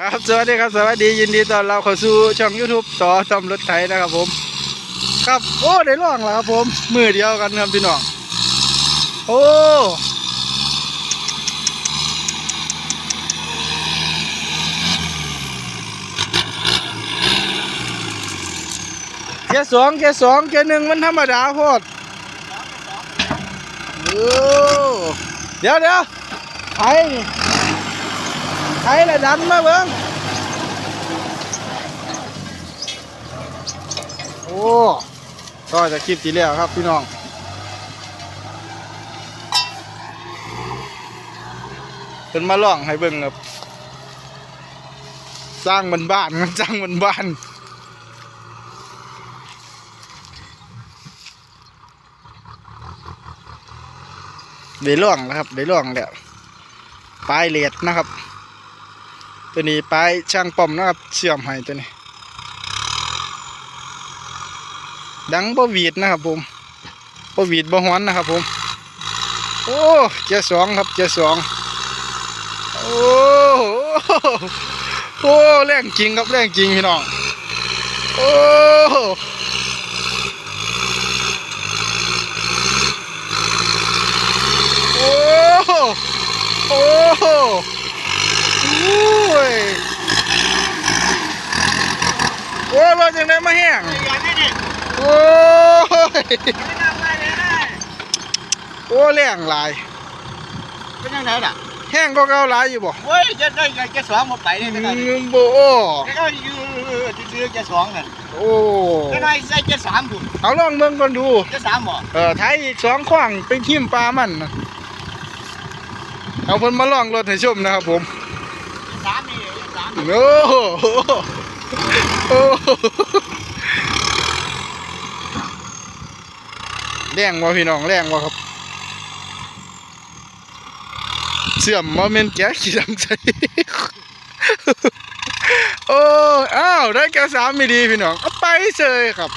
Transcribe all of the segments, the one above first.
ครับสวัสดีครับสวัสดียินดีต้อนรับเข้าสู่ช่อง YouTube ต่อทำรถไถนะครับผม ครับโอ้ได้ล่องแล้วครับผมมือเดียวกันครับพี่น้องโอ้เกียร์สองเกียร์สองเกียร์หนึ่งมันธรรมดาโพดโอ้เดี๋ยวเดี๋ยวไถ นี่ไถละดันมาเบิ้งโอ้ก็จะคลิปที่แล้วครับพี่น้องเป็นมาล่องให้เบิ่งครับ สร้างมันบ้านๆครับสร้างมันบ้านได้ล่องแล้วครับได้ล่องแล้วปลายเลดนะครับ ตัวนี้ปลายช่างป้อมนะครับเชื่อมให้ตัวนี้ ดังบ่หวีดนะครับผมบ่หวีดบ่ฮ้อนนะครับผม โอ้เจ้สองครับเจ้สองโอ้โอ้แรงจริงครับแรงจริงพี่น้องโอ้โอ้โอ้โอ้ยโอ้ยว่าจังไดมาแห้งโอ้ยโอ้แรงหลายเป็นยังไงล่ะแห้งก็เก่าหลายอยู่บ่เฮ้ยจะได้ไงจะสองมาไปนี่อืไม่ได้มบ่โอ้แล้วก็ยืดยืดจะสองนั่นโอ้ก็ได้ใส่จะสามคุณเอาลองเบิ่งก่อนดูจะสามบ่เออไทยอีกสองขวางเป็นทีมปลามันน่ะเอาเพิ่นมาลองรถให้ชมนะครับผมจะสามนี่จะสามโอ้โหโอ้โห แรงบ่พี่น้องแรงบ่ครับ เสื่อมบ่แม่นแกะขี้ดำใจโอ้อ้าวได้แกะสามไม่ดีพี่น้องเอาไปเฉยครับ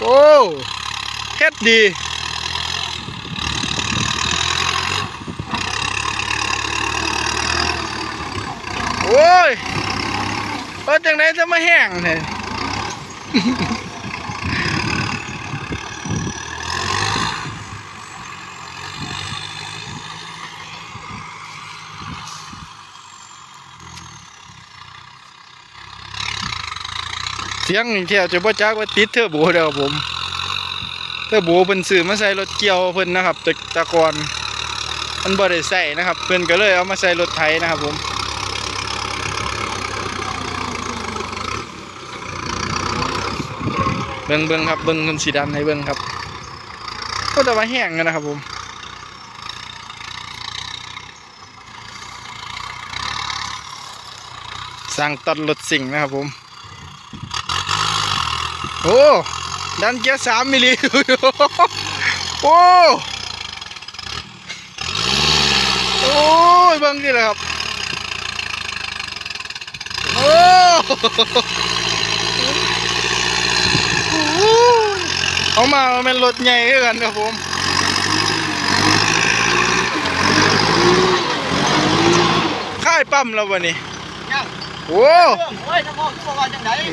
โอ้เฮ็ดดีโอ้ยเออจังไหนจะมาแห้งเนี่ย สียงนี่เที่ยวจะบ่จักว่าติดเทอร์โบเด้อครับผมเทอร์โบเพิ่นซื้อมาใส่รถเกี่ยวเพิ่นนะครับแตะแตะกอนมันบ่ได้ใส่นะครับเพิ่นก็เลยเอามาใส่รถไถนะครับผมเบิ่งเบิ่งครับเบิ่งเงินสีดันให้เบิ่งครับก็แต่ว่าแห้งกันนะครับผมสั่งตัดรถสิ่งนะครับผม อ้ดันเกียร์สามมิลลิโอ้โอ้ยเบิ่งดิเลยครับโอ้เอามามันเป็นรถใหญ่คือกันครับผมค่ายปั๊มแล้ววันนี้ยังโอ้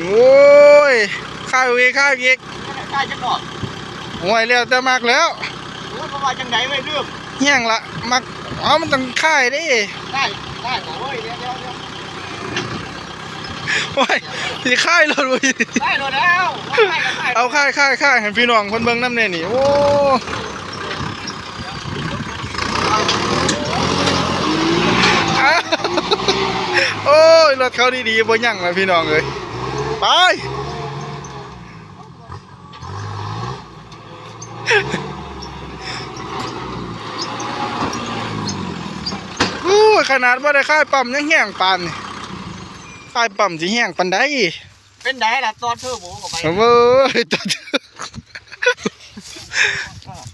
โอ้ย น้ำมันทุกวันจังไหนโอ้ยค่ายวีค่ายอีกได้จังหรอห่วยเรียวแต่มากแล้วโอ้ประมาณจังไหนไม่เรื่องเฮี้ยงละมักเอามันต้องค่ายดิได้ได้โอ้ยเดี๋ยวเดี๋ยวเดี๋ยวโอ้ยสิค่ายรถเว้ยได้แล้วเอาค่ายค่ายค่ายให้พี่น้องคนเบิ่งน้ำเนี่ยนี่โอ้โอ้ยรถเขาดีๆบ่ยั่งเลยพี่น้องเอ้ยไป อู้ยขนาดว่าได้ค่ายปั๊มยังแห้งปานนี่ค่ายปั๊มสิแห้งปานใดเป็นไหนล่ะตอนเธอโบกับไปโอ้ยตัด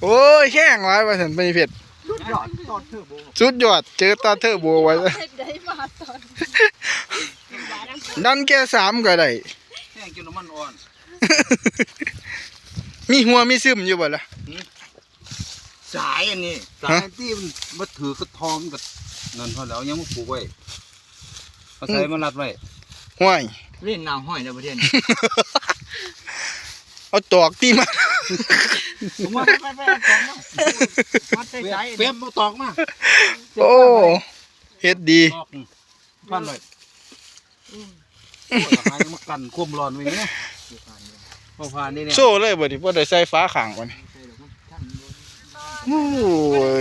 โอ้ยแห้งหลายว่าสันไปเผ็ดสุดยอดตอนเธอโบสุดยอดเจอตาเทอร์โบไว้แล้วได้มาตอนดันแค่สามก็ได้แห้งจนน้ำมันอ่อน มีหัวมีซึมอยู่บ่ล่ะสายอันนี้สายที่มันมาถือกระทอมกับนั่นเขาแล้วยังมาปลูกไว้เอาใส่มารัดไว้ห้วยเล่นน้ำห้อยในประเทศนี้เอาตอกตีมาผมว่าไปไปไปเอาของมามัดใส่ใจเปียบมาตอกมาโอ้เฮ็ดดีตอกพันเลยหายมากันควมร้อนไว้เนี่ย พอผ่านนี่เนี่ยโซ่เลยบ่ดิบ่ได้ใส่ฟ้าข้างบ่นี่โอ้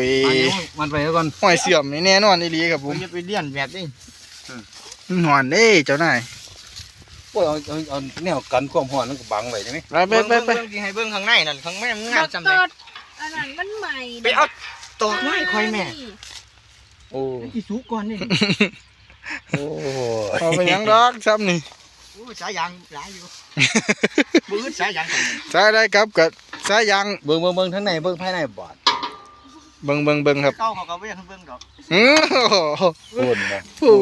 ยอันนี้มันไปแล้วก่อนห้อยเสื่อมนี่แน่นอนอีหลีครับผผมมจะไปเลี้ยนแบบนี้หอนเด้เจ้านายโอ้ยเอาเอาเอาแนวกันความร้อนนั่นก็บังไว้ใช่ไหมไปไปไปไปเบิ่งที่ให้เบิ่งข้างในนั่นข้างในมันตงามดจำตได้ดอันนั้นมันใหม่ไปเอาตอกไม้ค่อยแม่โอ้ที่สูก่อนนี่โอ้เอาไปหยังดอกซ้ำนี่โอ้ยสายยางหลายอยู่มือสายยางตรงนี้สายได้ครับกับสายยางเบิ่งเบิ่งเบิ่งทั้งในเบิ่งภายในบาดเบิ่งเบิ่งเบิ่งครับเก้าเขาก็ไม่อยากให้เบิ่งดอกอื้อโอนนะโอ้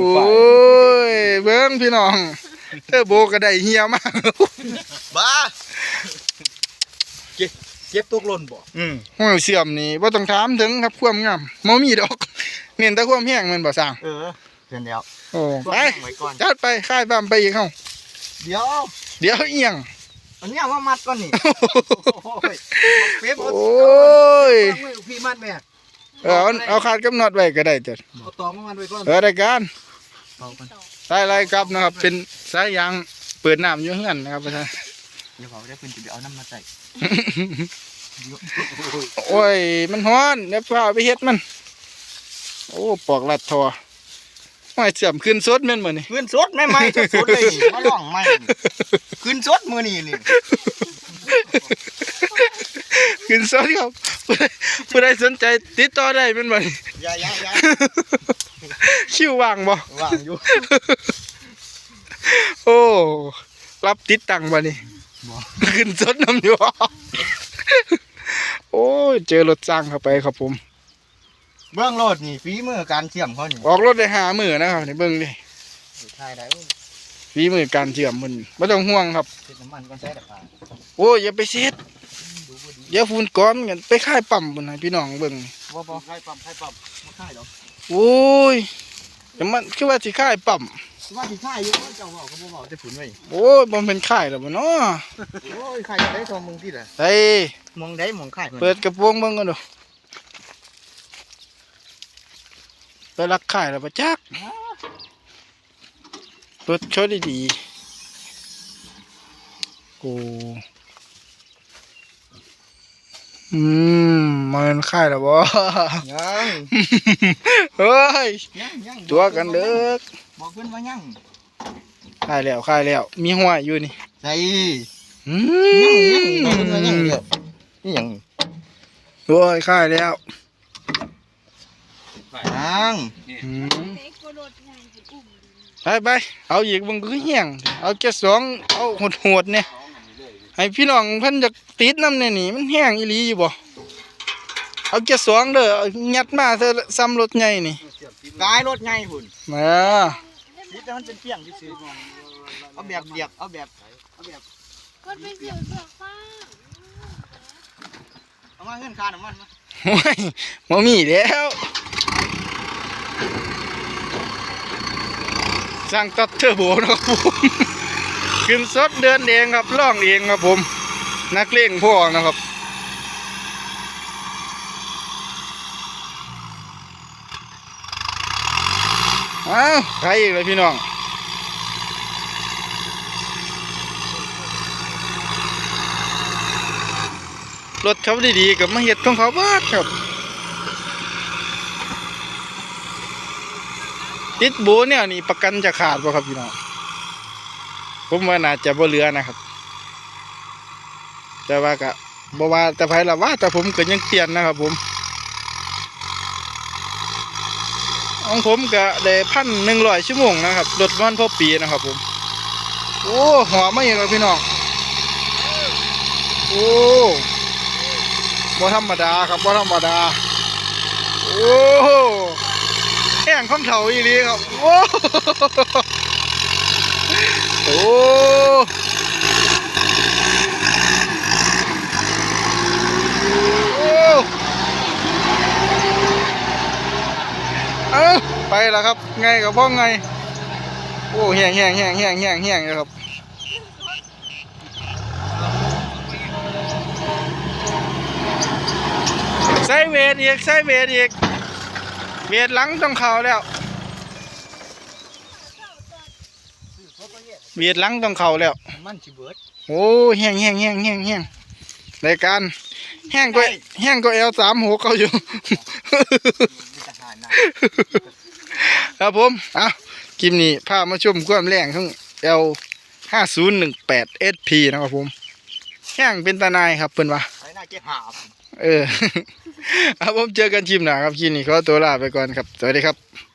ยเบิ่งพี่น้องเธอโบก็ได้เฮียมากบ้าเจ็บตกหล่นบ่อืมห้อยเสื่อมนี่บ่ต้องถามถึงครับความงามบ่มีดอกเน้นแต่ความแห้งแมันบ่สร้างเออเสร็จแล้วโอ้ไปไว้ก่อนจัดไปค่ายบ้ามไปอีกเฮา เดี๋ยวเดี๋ยวเอียงอันเนี้ยมามัดก่อนนี่ โอ้ยเป๊บโอ้ยเอาไว้พี่มัดแม่เออเอาเอาคาดกำหนดไว้ก็ได้จ้ะเอาตอกมามัดไว้ก่อนเออได้การเอาก่อนสายอะไรครับนะครับ เป็นสายยางเปิดน้ำอยู่เฮือนนะครับประธานเดี๋ยวเขาได้เพิ่นจะไปเอาน้ำมาใส่โอ้ยมันฮ้อนเดี๋ยวพาไปเฮ็ดมัน โอ้ปอกลัดทอ ห้อยเสื่อมขึ้นสดแม่นบ่นี่ขึ้นสดไม่ไหมสดๆเลยนี่มาลองไหมขึ้นสดมือนี่นี่ขึ้นสดครับผู้ใดผู้ใดสนใจติดต่อได้แม่นบ่นี่อย่าอย่าอย่าคิวว่างบ่ว่างอยู่โอ้รับติดตังค์บ่นี่ขึ้นสดน้ำอยู่โอ้ยเจอรถสร้างเข้าไปครับผม เบื้องโลดนี่ฝีมือการเชื่อมเขานี่ออกรถได้หามือนะครับนี่เบิ่งดิใช่ได้ฝีมือการเชื่อมมันไม่ต้องห่วงครับเช็ดน้ำมันก่อนใช้ตะขาโอ้ยอย่าไปเช็ดเดี๋ยวฝุ่นก้อนกันไปค่ายปั๊มพุ่นให้พี่น้องเบิ่งบ่บ่ใครปั๊มใครปั๊มบ่ค่ายดอกโอ้ยแต่มันคือว่าสิค่ายปั๊มว่าสิค่ายอยู่เจ้าเว้าก็บ่เว้าแต่ผุนไว้โอ้ยมันเป็นค่ายแล้วบ่เนาะโอ้ยค่ายจะได้ทอมึงที่ล่ะเฮ้ยมองได้มองค่ายเปิดกระโปรงเบิ่งกันดูไป รักค่ายแล้วปะจักรถชดดีๆโอ้อืมมันค่ายแล้วบ่ยังเฮ้ยยังยังตัวกันเด้อบอกเพิ่นว่ายังค่ายแล้วค่ายแล้ว มีหัวอยู่นี่ใส่อืยังยังบอกเพิ่นว่ายังมเด้อนี่ยังโอ้ยค่ายแล้ว ยัง อืม เล็กกว่าโดดไงจะอุ้มไปไปเอาอีกมึงก็เหี้ยง เอาแค่สองเอาโหดโหดๆเนี่ยให้พี่น้องเพิ่นจะติดน้ำเนี่ยนี่มันแห้งอีหลีอยู่บ่เอาแค่สองเด้อเอายัดมาเธอซ้ำรถใหญ่นี่กายรถใหญ่พุ่นมาคิดว่ามันเป็นเปียงซื่อๆเอาแบบเดียบเอาแบบเอาแบบก็ไปเสือเสือฟ้าเอามาเงินค่าน้ำมันมาโอ้ยบ่มีแล้ว สร้างตัดเทอร์โบนะครับผมขึ้นสดเดินเองครับล่องเองครับผม นักเลงพ่อนะครับอ้าวใครอีกเลยพี่น้องรถเขาดีๆกับมาเห็ดของเขาบ้าครับ ติดโบเนี่ยนี่ประกันจะขาดป่ะครับพี่น้องผมว่าน่าจะบ่เหลือนะครับ แต่ว่าก็บ่ว่าแต่ไผละว่าแต่ผมก็ยังเปลี่ยนนะครับ ผมของผมก็ได้พันหนึ่งร้อยชั่วโมงนะครับรถมันพอปีนะครับผมโอ้หัวไม่เห็นครับพี่น้องโอ้บ่ธรรมดาครับบ่ธรรมดา โอ้ แห้งข้องเถาอีนีครับ โอ้โอ้โอ้เอ้าไปแล้วครับ ไงกับพ่อไง โอ้แห้งแห้งแห้งแห้งแห้งแห้งนะครับใส่เวทอีกใส่เวทอีก เวทหลังต้องเข่าแล้ว เวทหลังต้องเข่าแล้ว มันสิเบิดโอ้แห้งแห้งแห้งแห้งแห้งรายการแห้งก็แห้งก็เอลสามหกเขาอยู่ มีทหารนะ ครับผมเอาคลิปนี้พามาชมความแรงของ L ห้าศูนย์หนึ่งแปด SP นะครับผมแห้งเป็นตาหนายครับเพิ่นว่าไอ้หน้าเก็บหาบ เออ ครับผมเจอกันชิมหนาครับคลิปนี้ขอตัวลาไปก่อนครับ สวัสดีครับ